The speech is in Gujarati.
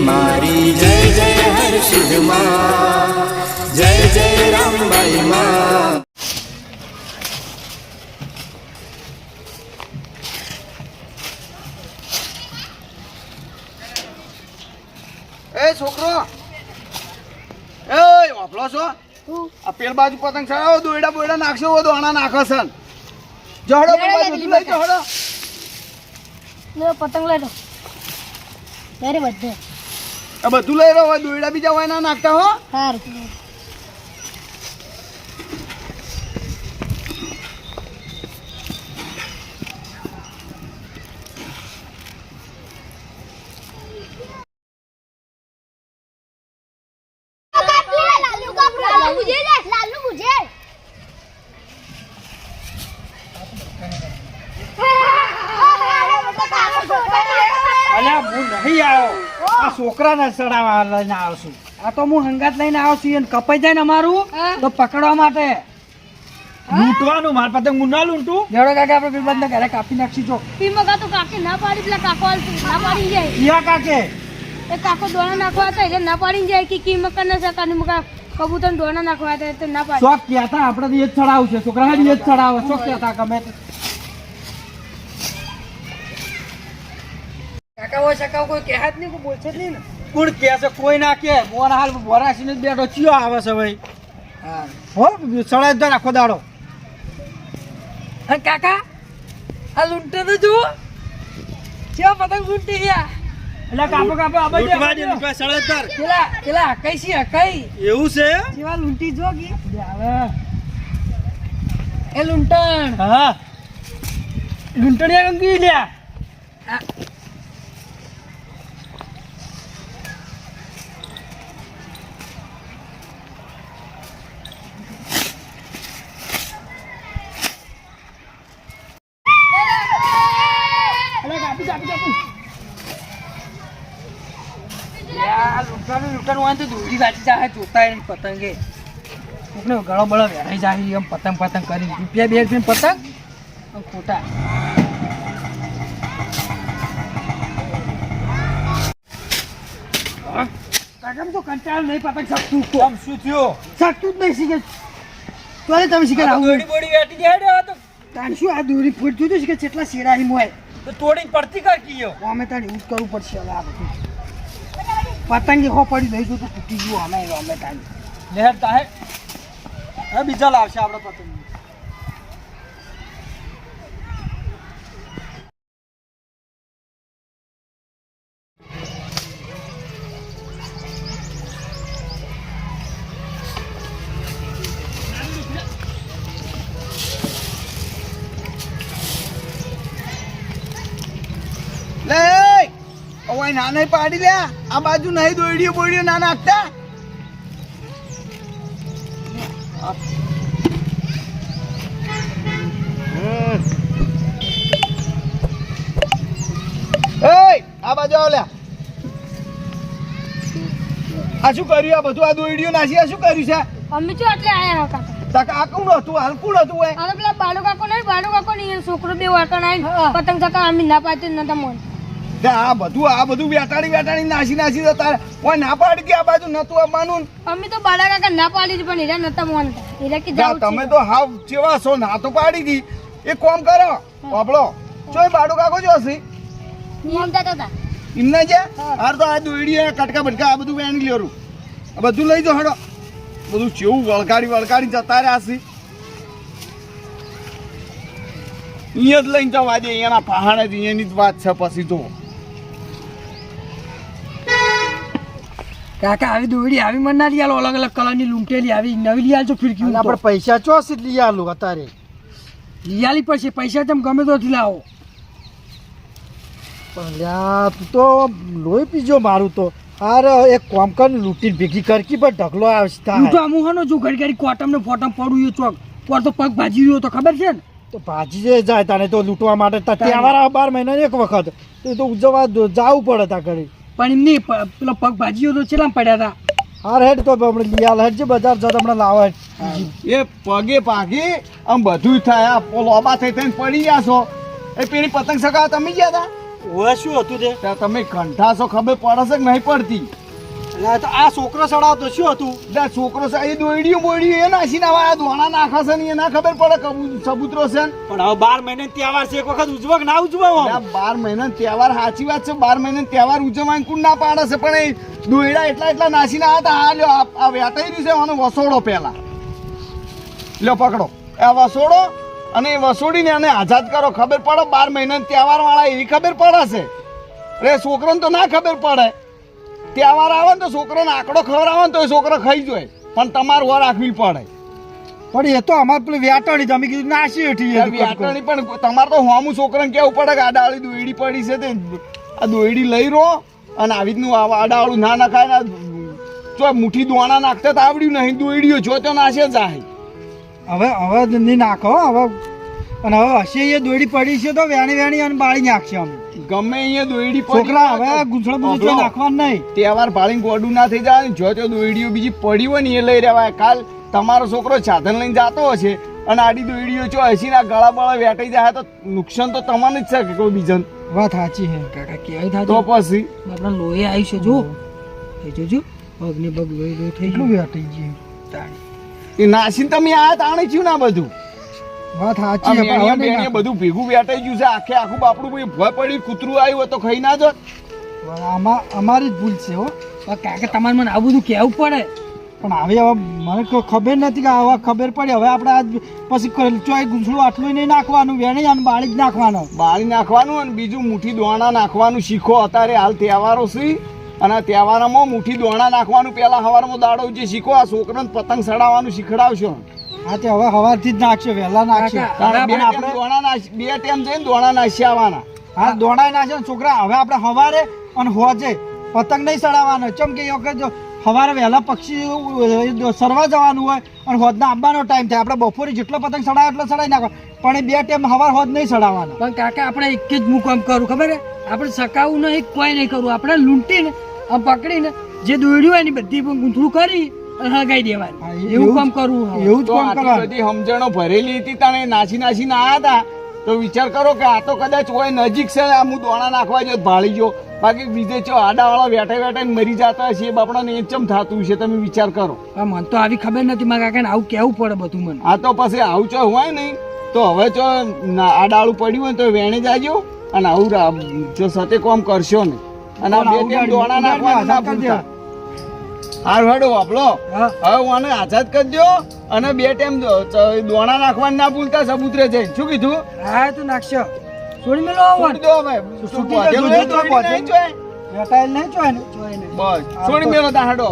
મારી જય જય હર્ષિદમાં જય જય રામબાઈ માં. એ છોકરો એ વાપલો છો? આ પેલ બાજુ પતંગ ચડાવો દોયડા બોયડા નાખશો હો દોણા નાખો સન જહડો પેલ બાજુ લઈ જહડો લે પતંગ લઈ લો બધું. આ બધું લઈ રહ્યો હોય દોયડા બીજા હોય ના નાખતા હો. સારું લાલુ બુજે લાલુ બુજે અલ્યા હું નહીં આવ્યો આ છોકરાને ચડાવવા લઈને આવશું આ તો હું હંગાત લઈને આવ્યો છું એને કપાઈ જાય ને અમારું તો પકડવા માટે. લૂંટવાનું મારા પતંગ હું ના લૂંટું? જેવડો કાકે આપણે બિલબંધ ઘરે કાપી નાખી જો. ઈ મગા તો કાકે ના પાડી પેલા કાકો હાલ ના પાડી જાય. ઈયા કાકે? એ કાકો દોણા નાખવા હતા એટલે ના પાડી જાય કે કી મકા ના સકાની મકા કબૂતર દોણા નાખવા હતા એટલે ના પાડી. શોખ કહેતા આપણે એ જ ચડાવું છે. છોકરા એ જ ચડાવે. શોખ કહેતા ગમે હોય કોઈ નહીં કોઈ બોલશે નહીં ને. કોણ કહે છે કોઈ ના કે મોર હાલ બોરાસીને જ બેઠો ચિયો આવે છે ભાઈ. હા. હો સળાય જ આખો દાડો. કાકા આ લૂંટે તો જુઓ. કેવા પતંગ લૂંટી ગયા. એટલે કાપો કાપો આ બાજુ પેલા પેલા કઈ છે કઈ એવું છે? કેવા લૂંટી જો કે. એ લૂંટણ. હા. લૂંટણિયા કંકી લ્યા. ને તો દોરી વાંચી જાય જોતા એને પતંગે. કોકને ગળો બળો વેરાઈ જાય એમ પતંગ પતંગ કરી. રૂપિયા બે રૂપિયા પતંગ? ખોટા. કાકામ તો કંટાળ નહીં પતંગ શકતું તો. આમ શું થયો? શકતું જ નહીં શીખે. તો તમે શીખે આવું દોરી બોડી વેટી જાય તો. તાણ શું આ દોરી ફૂટતું હતું શીખે કેટલા શેરા હિમ હોય. તો તોડીને પડતી કર કીયો અમે તાણ એવું કરવું પડશે હવે આ બધું. પતંગ હો પડી નહીં જોતું તૂટી ગયું. અમે અમે ટાઈમ લહેર તાહે બીજા લાવશે આપણે પતંગ ઓય ના નહીં પાડી લે. આ બાજુ નહીં દોડ્યું બોડ્યું ના નાખતા. આ બાજુ આવ લે આ શું કર્યું? આ બધું આ દોડ્યું નાસી આ શું કર્યું છે? અમે જો એટલે આયા હતા કાકા. આ કોણ હતું? હાલ કોણ હતું એ હવે પેલા બાલુ કાકો નહીં બાલુ કાકો નહીં છોકરો બે વાટણ આવીને પતંગ ચકા અમે ના પાતી નતા મોન. તે આ બધું આ બધું વેટાડી વેટાડી નાસી નાસી તો તારે ના પાડી કે આ બાજુ નતું આવવાનું? અમે તો બાળા કાકા ના પાડી પણ એરા નતા મોન એરા કે જાવ તમે તો હાવ જેવા છો ના તો પાડી દી. એ કોમ કરો બાબળો ચોય બાડો કાકો જો હશે. મોન જતા તા. એમને જે હાર તો આ દોઈડી કટકા બટકા આ બધું વેણી લેરું. આ બધું લઈ જાઓ હડો. બધું ચેવું વળકાડી વળકાડી જતા રહ્યા છે. અહીંયા જ લઈને જવા દે અહીંયાના પહાડ જ અહીંયાની જ વાત છે પછી તો કાકા આવી દોડી આવી મને ના લઈ આલો. અલગ અલગ કલરની લૂંટેલી આવી. નવી લઈ આલજો ફિરકી આપણે પૈસા ચો સીધ લઈ આલો અત્યારે. લઈ આલી પડશે. પૈસા તમે ગમે તો લાવો. પણ તું તો લોહી પીજો મારું તો. અરે એક કોમ કર લૂંટીને ભેગી કરકી પણ ઢગલો આવશે તો આમ હનો જો ઘડી ઘડી કોટમ ને ફોટમ પડું એ ચોક. પર તો પગ ભાજી રહ્યો તો ખબર છે ને? તો ભાજી જે જાય તને તો લૂંટવા માટે ત્યાં તહેવાર બાર મહિના એક વખત. તો ઉજવવા જવું પડે તા કરી પણ એમની પ- પેલો પગ ભાજીઓ તો ચેલા પડ્યા હતા હાર હેડ તો આપણે લઈ આલ હેડ જે બજાર જો હમણાં લાવે હેડ. એ પગે પાગી આમ બધું થાય. આ લોબા થઈ થઈને પડી ગયા છો. એ પેલી પતંગ સગા તમે ગયા હતા ઓવે શું હતું તે? ત્યાં તમે કંઠાસો ખબર પડશે કે નહીં પડતી? આ તો આ છોકરો સડાવતો શું હતું? એટલે છોકરો એ દોયડીયું બોયડીયું એ નાસીને હવે આ દોણા નાખા છે ને એ ના ખબર પડે સબૂતરો છે ને? પણ હવે બાર મહિને તહેવાર છે એક વખત ઉજવો ના ઉજવો આ બાર મહિના તહેવાર સાચી વાત છે બાર મહિને તહેવાર ઉજવવાની કુંડ ના પાડે છે પણ એ દોયડા એટલા એટલા નાસી ના હતા આ લ્યો આ- આ વેટાઈ રહ્યું છે આનો વસોડો પહેલા. લ્યો પકડો. આ વસોડો અને એ વસોડીને એને આઝાદ કરો ખબર પડે બાર મહિના તહેવાર વાળા એવી ખબર પડે છે? અરે છોકરાને તો ના ખબર પડે. તહેવાર આવે ને તો છોકરાને આંકડો ખવડાવે ને તો એ છોકરો ખાઈ જાય પણ તમારે વર રાખવી પડે. પણ એ તો અમારે પેલી વ્યાટણી તમે કીધું નાસી હેઠી વ્યાટણી પણ તમારે તો હોમું છોકરાને કેવું પડે કે આ ડાળી દોયડી પડી છે તે. આ દોયડી લઈ રહો અને આવી રીતનું આડાવાળું ના નખાય ને જો મુઠ્ઠી દોણા નાખતા તો આવડ્યું નહીં દોયડીઓ જો તો નાશે જાય. હવે હવે નહીં નાખો હવે અને હવે હશે એ દોડી પડી છે તો વેણી વેણી અને બાળી નાખશે અમે. ગમે અહીંયા દોયડી છોકરા હવે ગુંસળો બધું નાખવાનું નહીં. તહેવાર ભાળીને ગોડું ના થઈ જાય જો જો તો દોયડીઓ બીજી પડી હોય ને એ લઈ રહેવાય. કાલ તમારો છોકરો સાધન લઈને જતો હશે અને આડી દોયડીઓ જો હસી ના ગળા બળા વેટાઈ જાય તો નુકસાન તો તમને જ છે કે કોઈ બીજાને. વાત સાચી હે કાકા કેવાય તો પછી. આપણે લોહી આવી છે જો. એ જોજો પગને પગ લોહી લોહી થઈ ગયું. વેટાઈ ગયું? એ નાસીને તમે આ તાણે થયું ના બધું? વાત સાચી છે પણ હવે બધું ભેગું વેટાઈ ગયું છે આખે આખું બાપડું કોઈ ભય પડી કૂતરું આવ્યું તો ખાઈ ના જત. આમાં અમારી જ ભૂલ છે હો. કારણ કાકા તમારે મને આ બધું કહેવું પડે. પણ હવે હવે મને તો ખબર નથી કે હવે ખબર પડી. હવે આપણે આજ પછી ક- ચોય ગુંસળું આટલું નહીં નાખવાનું વેણી અને બાળી જ નાખવાનો. બાળી નાખવાનું અને બીજું મુઠ્ઠી દોણા નાખવાનું શીખો. અત્યારે હાલ તહેવારો છે અને આ તહેવારોમાં મુઠ્ઠી દોણા નાખવાનું પહેલા સવારમાં દાડો જે શીખો આ છોકરાને પતંગ ચડાવવાનું શીખડાવશો. હા તે હવે સવારથી જ નાખશે વહેલા નાખશે. ટાઈમ દોણા નાખ બે ટાઈમ જઈને દોણા નાસી આવવાના. હા દોણા નાખશે ને છોકરા હવે આપણે સવારે અને હોજે. પતંગ નહીં ચડાવવાનો. ચમ કે વખત જો સવારે વહેલા પક્ષી સરવા જવાનું હોય અને હોદના આંબાનો ટાઈમ થાય. આપણે બપોરે જેટલો પતંગ ચડાવે એટલો ચડાવી નાખો પણ એ બે ટાઈમ સવાર હોદ નહીં ચડાવવાનો. પણ કાકા આપણે એક જ મુકામ કરું ખબર આપણે સકાવું નહીં કોઈ નહીં કરવું આપણે લૂંટીને આમ પકડીને જે દોડ્યું હોય એની બધી પણ ગૂંથળું કરી. હગાઈ હા, એવું એવું કામ કરવું એવું જ કામ કરવાનું. બધી સમજણો ભરેલી હતી તાણે નાસી નાસીને આયા હતા. તો વિચાર કરો કે આ તો કદાચ હોય નજીક છે આ હું દોણા નાખવા જો ભાળી ગયો. બાકી બીજે ચો આડાવાળા વેઠા વેઠા મરી જતા હશે એ બાપડાને એ ચમ થતું છે તમે વિચાર કરો. મને તો આવી ખબર નથી મારા કાકાને આવું કેવું પડે બધું મને. આ તો પછી આવું ચો હોય નહીં. તો હવે ચો આડાળું પડ્યું હોય તો વેણે જાજો અને આવું જો સતે કોમ કરશો ને અને આ બે ટાઈમ દોણા નાખવા હારું હેડો વાપલો. હવે હું આને આઝાદ કરજો અને બે ટાઈમ દોણા નાખવાનું ના ભૂલતા સબૂતરે જઈ શું કીધું? હા તો નાખશો. છોડી મેલો છોડી દો હવે. છૂટી. નહીં. નહીં જોય બસ. છોડી મેલો તા હેડો.